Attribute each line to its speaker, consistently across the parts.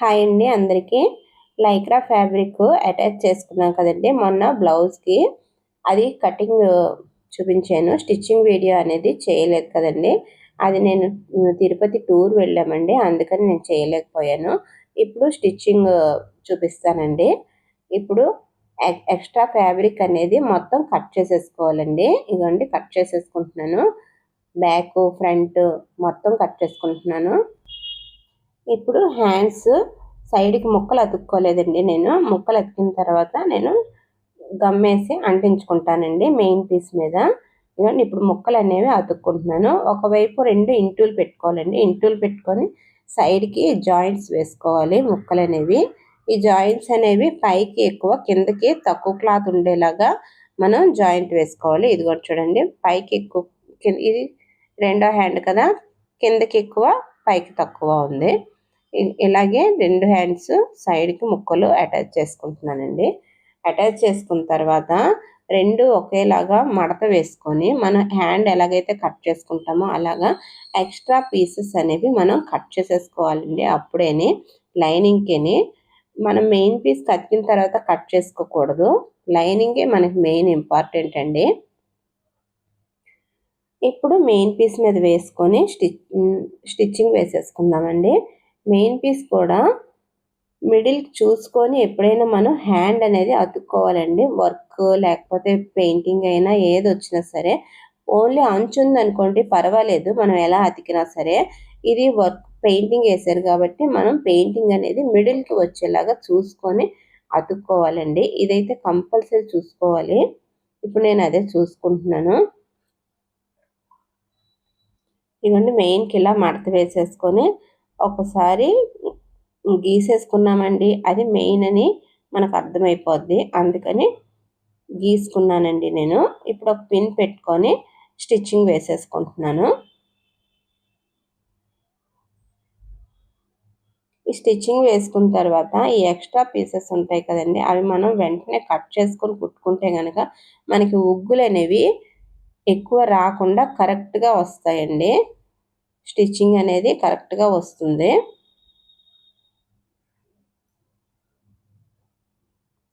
Speaker 1: Hi అండి అందరికీ. Lycra fabric attach చేసుకున్నాం కదండి మొన్న బ్లౌజ్కి. అది కటింగ్ చూపించాను. స్టిచ్చింగ్ వీడియో అనేది చేయలేదు కదండి. అది నేను తిరుపతి టూర్ వెళ్ళామండి. అందుకని నేను చేయలేకపోయాను. ఇప్పుడు స్టిచ్చింగ్ చూపిస్తానండి. ఇప్పుడు ఎక్స్ట్రా ఫ్యాబ్రిక్ అనేది మొత్తం కట్ చేసేసుకోవాలండి. ఇదండి కట్ చేసేసుకుంటున్నాను. బ్యాక్ ఫ్రంట్ మొత్తం కట్ చేసుకుంటున్నాను. ఇప్పుడు హ్యాండ్స్ సైడ్కి ముక్కలు అతుక్కోలేదండి నేను. ముక్కలు అతికిన తర్వాత నేను గమ్మేసి అంటించుకుంటానండి మెయిన్ పీస్ మీద. ఇవ్వండి ఇప్పుడు ముక్కలు అనేవి అతుక్కుంటున్నాను. ఒకవైపు రెండు ఇంటూలు పెట్టుకోవాలండి. ఇంటూలు పెట్టుకొని సైడ్కి జాయింట్స్ వేసుకోవాలి ముక్కలు అనేవి. ఈ జాయింట్స్ అనేవి పైకి ఎక్కువ కిందకి తక్కువ క్లాత్ ఉండేలాగా మనం జాయింట్ వేసుకోవాలి. ఇది కూడా చూడండి పైకి ఎక్కువ ఇది రెండో హ్యాండ్ కదా కిందకి ఎక్కువ పైకి తక్కువ ఉంది. ఇలాగే రెండు హ్యాండ్స్ సైడ్కి ముక్కలు అటాచ్ చేసుకుంటున్నానండి. అటాచ్ చేసుకున్న తర్వాత రెండు ఒకేలాగా మడత వేసుకొని మన హ్యాండ్ ఎలాగైతే కట్ చేసుకుంటామో అలాగా ఎక్స్ట్రా పీసెస్ అనేవి మనం కట్ చేసేసుకోవాలండి. అప్పుడేని లైనింగ్కి మనం మెయిన్ పీస్ కతికిన తర్వాత కట్ చేసుకోకూడదు. లైనింగే మనకి మెయిన్ ఇంపార్టెంట్ అండి ఇప్పుడు మెయిన్ పీస్ మీద వేసుకొని స్టిచ్ స్టిచ్చింగ్ వేసేసుకుందామండి. మెయిన్ పీస్ కూడా మిడిల్ చూసుకొని ఎప్పుడైనా మనం హ్యాండ్ అనేది అతుక్కోవాలండి. వర్క్ లేకపోతే పెయింటింగ్ అయినా ఏది వచ్చినా సరే. ఓన్లీ అంచు అనుకోండి పర్వాలేదు. మనం ఎలా అతికినా సరే. ఇది వర్క్ పెయింటింగ్ వేశారు కాబట్టి మనం పెయింటింగ్ అనేది మిడిల్కి వచ్చేలాగా చూసుకొని అతుక్కోవాలండి. ఇదైతే కంపల్సరీ చూసుకోవాలి. ఇప్పుడు నేను అదే చూసుకుంటున్నాను. ఇదిగోండి మెయిన్కి ఇలా మడత వేసేసుకొని ఒకసారి గీసేసుకున్నామండి. అది మెయిన్ అని మనకు అర్థమైపోద్ది. అందుకని గీసుకున్నానండి నేను. ఇప్పుడు ఒక పిన్ పెట్టుకొని స్టిచ్చింగ్ వేసేసుకుంటున్నాను. ఈ స్టిచ్చింగ్ వేసుకున్న తర్వాత ఈ ఎక్స్ట్రా పీసెస్ ఉంటాయి కదండి అవి మనం వెంటనే కట్ చేసుకొని కుట్టుకుంటే కనుక మనకి ఉగ్గులు అనేవి ఎక్కువ రాకుండా కరెక్ట్గా వస్తాయండి. స్టిచ్చింగ్ అనేది కరెక్ట్గా వస్తుంది.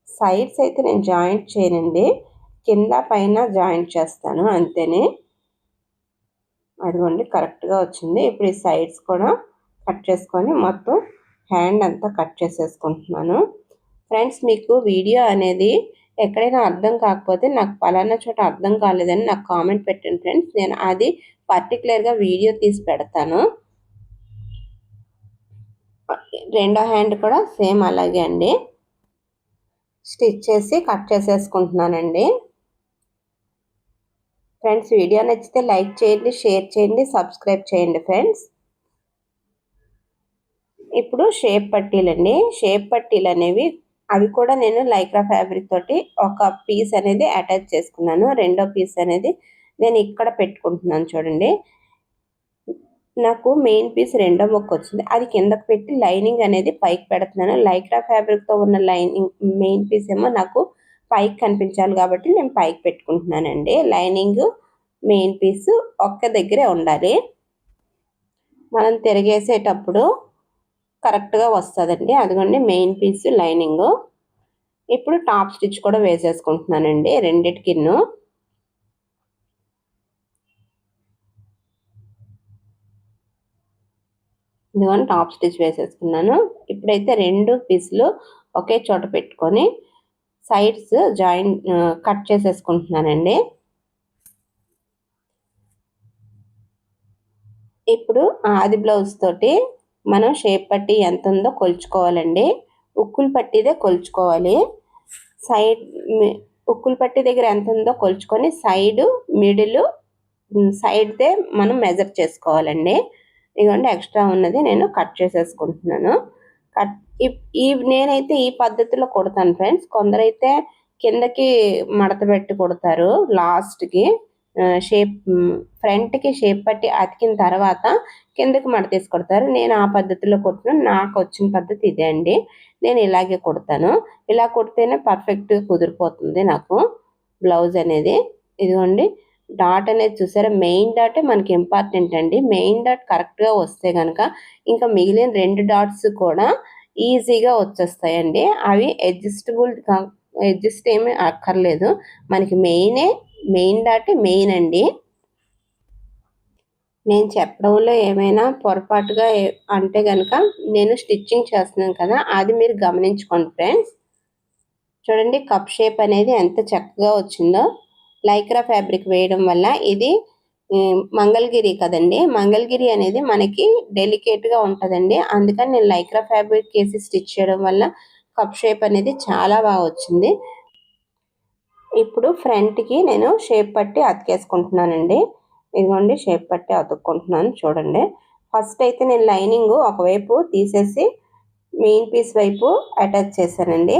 Speaker 1: సైడ్స్ అయితే నేను జాయింట్ చేయనండి. కింద పైన జాయింట్ చేస్తాను అంతేనే. అదిగోండి కరెక్ట్గా వచ్చింది. ఇప్పుడు ఈ సైడ్స్ కూడా కట్ చేసుకొని మొత్తం హ్యాండ్ అంతా కట్ చేసేసుకుంటున్నాను. ఫ్రెండ్స్ మీకు వీడియో అనేది ఎక్కడైనా అర్థం కాకపోతే నాకు పలానా చోట అర్థం కాలేదని నాకు కామెంట్ పెట్టండి ఫ్రెండ్స్. నేను అది పర్టికులర్గా వీడియో తీసి పెడతాను. రెండో హ్యాండ్ కూడా సేమ్ అలాగే అండి. స్టిచ్ చేసి కట్ చేసేసుకుంటున్నానండి. ఫ్రెండ్స్ వీడియో నచ్చితే లైక్ చేయండి షేర్ చేయండి సబ్స్క్రైబ్ చేయండి ఫ్రెండ్స్ ఇప్పుడు షేప్ పట్టీలండి. షేప్ పట్టీలు అనేవి అవి కూడా నేను లైక్రా ఫ్యాబ్రిక్ తోటి ఒక పీస్ అనేది అటాచ్ చేసుకున్నాను. రెండో పీస్ అనేది నేను ఇక్కడ పెట్టుకుంటున్నాను చూడండి. నాకు మెయిన్ పీస్ రెండో మొక్క వచ్చింది. అది కిందకు పెట్టి లైనింగ్ అనేది పైకి పెడుతున్నాను. లైక్రా ఫ్యాబ్రిక్తో ఉన్న లైనింగ్ మెయిన్ పీస్ ఏమో నాకు పైకి కనిపించాలి కాబట్టి నేను పైకి పెట్టుకుంటున్నానండి. లైనింగ్ మెయిన్ పీస్ ఒక్క దగ్గరే ఉండాలి. మనం తిరిగేసేటప్పుడు కరెక్ట్గా వస్తుందండి. అదిగోండి మెయిన్ పీస్ లైనింగ్ ఇప్పుడు టాప్ స్టిచ్ కూడా వేసేసుకుంటున్నానండి. రెండిటికిన్ను ఇదిగోని టాప్ స్టిచ్ వేసేసుకున్నాను. ఇప్పుడైతే రెండు పీసులు ఒకే చోట పెట్టుకొని సైడ్స్ జాయిన్ కట్ చేసేసుకుంటున్నానండి. ఇప్పుడు ఆది బ్లౌజ్ తోటి మనం షేప్ పట్టి ఎంత ఉందో కొలుచుకోవాలండి. ఉక్కులు పట్టిదే కొలుచుకోవాలి. సైడ్ ఉక్కులు పట్టి దగ్గర ఎంత ఉందో కొలుచుకొని సైడ్ మిడిల్ సైడ్దే మనం మెజర్ చేసుకోవాలండి. ఇదిగోండి ఎక్స్ట్రా ఉన్నది నేను కట్ చేసేసుకుంటున్నాను. కట్ ఈ నేనైతే ఈ పద్ధతిలో కుడతాను ఫ్రెండ్స్. కొందరైతే కిందకి మడత పెట్టి కుడతారు లాస్ట్కి. షేప్ ఫ్రంట్కి షేప్ పట్టి అతికిన తర్వాత కిందకి మడ తీసి కొడతారు. నేను ఆ పద్ధతిలో కుట్టిన నాకు వచ్చిన పద్ధతి ఇదే అండి. నేను ఇలాగే కుడతాను. ఇలా కుడితేనే పర్ఫెక్ట్గా కుదిరిపోతుంది నాకు బ్లౌజ్ అనేది. ఇదిగోండి. డాట్ అనేది చూసారా? మెయిన్ డాటే మనకి ఇంపార్టెంట్ అండి. మెయిన్ డాట్ కరెక్ట్గా వస్తే కనుక ఇంకా మిగిలిన రెండు డాట్స్ కూడా ఈజీగా వచ్చేస్తాయండి. అవి అడ్జస్టబుల్ అడ్జస్ట్ ఏమీ అక్కర్లేదు. మనకి మెయినే మెయిన్ డాటే మెయిన్ అండి. నేను చెప్పడంలో ఏమైనా పొరపాటుగా అంటే కనుక నేను స్టిచ్చింగ్ చేస్తున్నాను కదా అది మీరు గమనించుకోండి ఫ్రెండ్స్. చూడండి కప్ షేప్ అనేది ఎంత చక్కగా వచ్చిందో. లైక్రా ఫ్యాబ్రిక్ వేయడం వల్ల ఇది మంగళగిరి కదండి. మంగళగిరి అనేది మనకి డెలికేట్గా ఉంటుందండి. అందుకని నేను లైక్రా ఫ్యాబ్రిక్ వేసి స్టిచ్ చేయడం వల్ల కప్ షేప్ అనేది చాలా బాగా వచ్చింది. ఇప్పుడు ఫ్రంట్కి నేను షేప్ పట్టి అతికేసుకుంటున్నానండి. ఇదిగోండి షేప్ పట్టి అతుక్కుంటున్నాను చూడండి. ఫస్ట్ అయితే నేను లైనింగ్ ఒకవైపు తీసేసి మెయిన్ పీస్ వైపు అటాచ్ చేశానండి.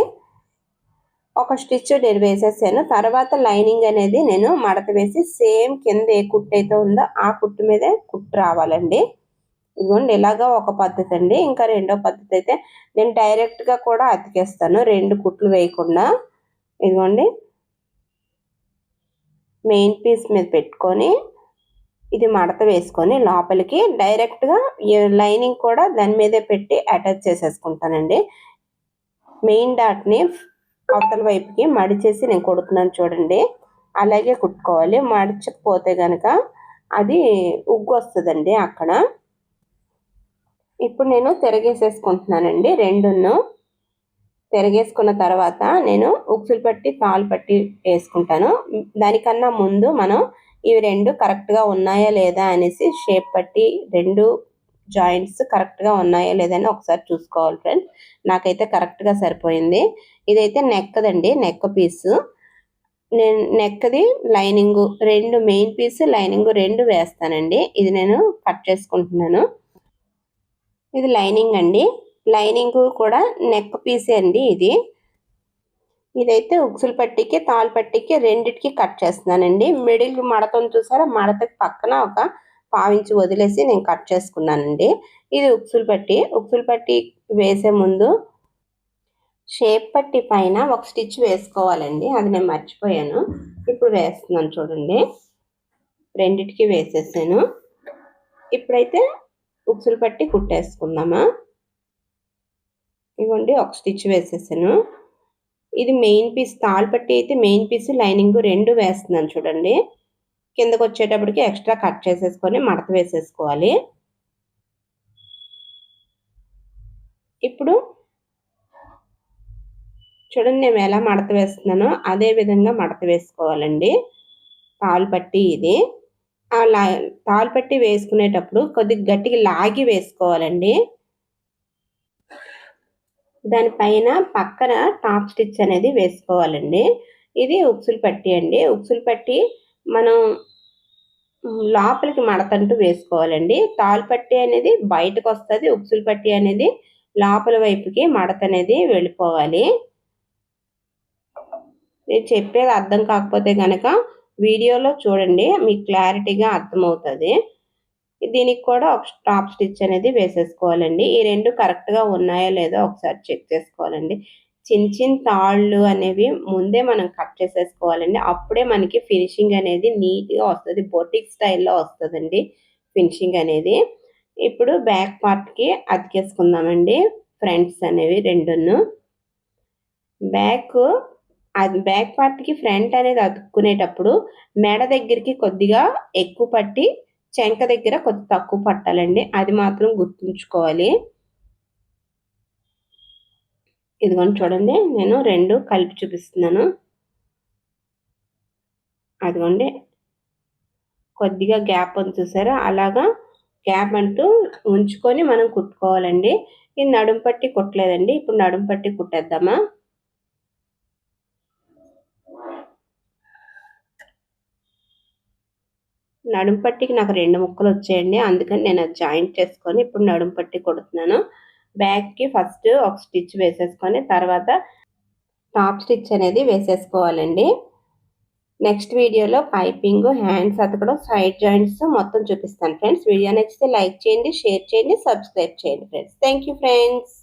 Speaker 1: ఒక స్టిచ్ నేను వేసేసాను. తర్వాత లైనింగ్ అనేది నేను మడత వేసి సేమ్ కింద ఏ కుట్టు అయితే ఉందో ఆ కుట్టు మీదే కుట్టు రావాలండి. ఇదిగోండి ఇలాగా ఒక పద్ధతి అండి. ఇంకా రెండో పద్ధతి అయితే నేను డైరెక్ట్గా కూడా అతికేస్తాను. రెండు కుట్లు వేయకుండా. ఇదిగోండి. మెయిన్ పీస్ మీద పెట్టుకొని ఇది మడత వేసుకొని లోపలికి డైరెక్ట్గా లైనింగ్ కూడా దాని మీదే పెట్టి అటాచ్ చేసేసుకుంటానండి. మెయిన్ డాట్ని అవతల వైపుకి మడిచేసి నేను కొడుతున్నాను చూడండి. అలాగే కుట్టుకోవాలి. మడచకపోతే కనుక అది ఉగ్గు వస్తుందండి అక్కడ. ఇప్పుడు నేను తిరగేసేసుకుంటున్నానండి. రెండును తిరగేసుకున్న తర్వాత నేను ఉక్సులు పట్టి తాలు పట్టి వేసుకుంటాను. దానికన్నా ముందు మనం ఇవి రెండు కరెక్ట్గా ఉన్నాయా లేదా అనేసి షేప్ పట్టి రెండు జాయింట్స్ కరెక్ట్గా ఉన్నాయా లేదని ఒకసారి చూసుకోవాలి ఫ్రెండ్స్. నాకైతే కరెక్ట్గా సరిపోయింది. ఇదైతే నెక్కదండి నెక్క పీసు. నేను నెక్కది లైనింగ్ రెండు మెయిన్ పీస్ లైనింగ్ రెండు వేస్తానండి. ఇది నేను కట్ చేసుకుంటున్నాను. ఇది లైనింగ్ అండి. లైనింగ్ కూడా నెక్ పీసే అండి ఇది. ఇదైతే ఉక్సుల పట్టికి తాల్ పట్టికి రెండిటికి కట్ చేస్తున్నానండి. మిడిల్ మడతను చూసారా? మడతకి పక్కన ఒక పావించి వదిలేసి నేను కట్ చేసుకున్నానండి. ఇది ఉక్సులు పట్టి ఉక్సులు పట్టి వేసే ముందు షేప్ పట్టి పైన ఒక స్టిచ్ వేసుకోవాలండి. అది నేను మర్చిపోయాను. ఇప్పుడు వేస్తున్నాను చూడండి. రెండిటికి వేసేసాను. ఇప్పుడైతే ఉక్సులు పట్టి కుట్టేసుకుందామా? ఇవ్వండి ఒక స్టిచ్ వేసేసాను. ఇది మెయిన్ పీస్ తాళ్ళు పట్టి అయితే మెయిన్ పీస్ లైనింగ్ రెండు వేస్తున్నాను చూడండి. కిందకు వచ్చేటప్పటికి ఎక్స్ట్రా కట్ చేసేసుకొని మడత వేసేసుకోవాలి. ఇప్పుడు చూడండి నేను ఎలా మడత వేస్తున్నానో అదే విధంగా మడత వేసుకోవాలండి. తాలు పట్టి ఇది. ఆ లా తాలు పట్టి వేసుకునేటప్పుడు కొద్దిగా గట్టిగా లాగి వేసుకోవాలండి. దానిపైన పక్కన టాప్ స్టిచ్ అనేది వేసుకోవాలండి. ఇది ఉక్సులు పట్టి అండి. ఉక్సులు పట్టి మనం లోపలికి మడతంటూ వేసుకోవాలండి. తాలు పట్టి అనేది బయటకు వస్తుంది ఉక్సులు పట్టి అనేది లోపల వైపుకి మడత అనేది వెళ్ళిపోవాలి. నేను చెప్పేది అర్థం కాకపోతే కనుక వీడియోలో చూడండి మీకు క్లారిటీగా అర్థమవుతుంది. దీనికి కూడా ఒక టాప్ స్టిచ్ అనేది వేసేసుకోవాలండి. ఈ రెండు కరెక్ట్గా ఉన్నాయో లేదో ఒకసారి చెక్ చేసుకోవాలండి. చిన్న చిన్న తాళ్ళు అనేవి ముందే మనం కట్ చేసేసుకోవాలండి. అప్పుడే మనకి ఫినిషింగ్ అనేది నీట్గా వస్తుంది. బొటిక్ స్టైల్లో వస్తుందండి ఫినిషింగ్ అనేది. ఇప్పుడు బ్యాక్ పార్ట్కి అతికేసుకుందామండి. ఫ్రంట్స్ అనేవి రెండును. బ్యాక్ అది బ్యాక్ పార్ట్కి ఫ్రంట్ అనేది అతుక్కునేటప్పుడు మెడ దగ్గరికి కొద్దిగా ఎక్కువ పట్టి చెంక దగ్గర కొద్ది తక్కువ పట్టాలండి. అది మాత్రం గుర్తుంచుకోవాలి. ఇదిగోండి చూడండి నేను రెండు కలిపి చూపిస్తున్నాను. అదిగోండి కొద్దిగా గ్యాప్ ఉంది చూసారా? అలాగా గ్యాప్ అంటూ ఉంచుకొని మనం కుట్టుకోవాలండి. ఇది నడుము పట్టి కుట్టలేదండి ఇప్పుడు నడుము పట్టి కుట్టేద్దామా? నడుము పట్టికి నాకు రెండు ముక్కలు వచ్చాయండి అందుకని నేను అది జాయింట్ చేసుకొని ఇప్పుడు నడుము పట్టి కుడుతున్నాను. బ్యాక్కి ఫస్ట్ ఒక స్టిచ్ వేసేసుకొని తర్వాత టాప్ స్టిచ్ అనేది వేసేసుకోవాలండి. నెక్స్ట్ వీడియోలో పైపింగ్ హ్యాండ్స్ అతకడం సైడ్ జాయింట్స్ మొత్తం చూపిస్తాను ఫ్రెండ్స్. వీడియో నచ్చితే లైక్ చేయండి షేర్ చేయండి సబ్స్క్రైబ్ చేయండి ఫ్రెండ్స్. Thank friends.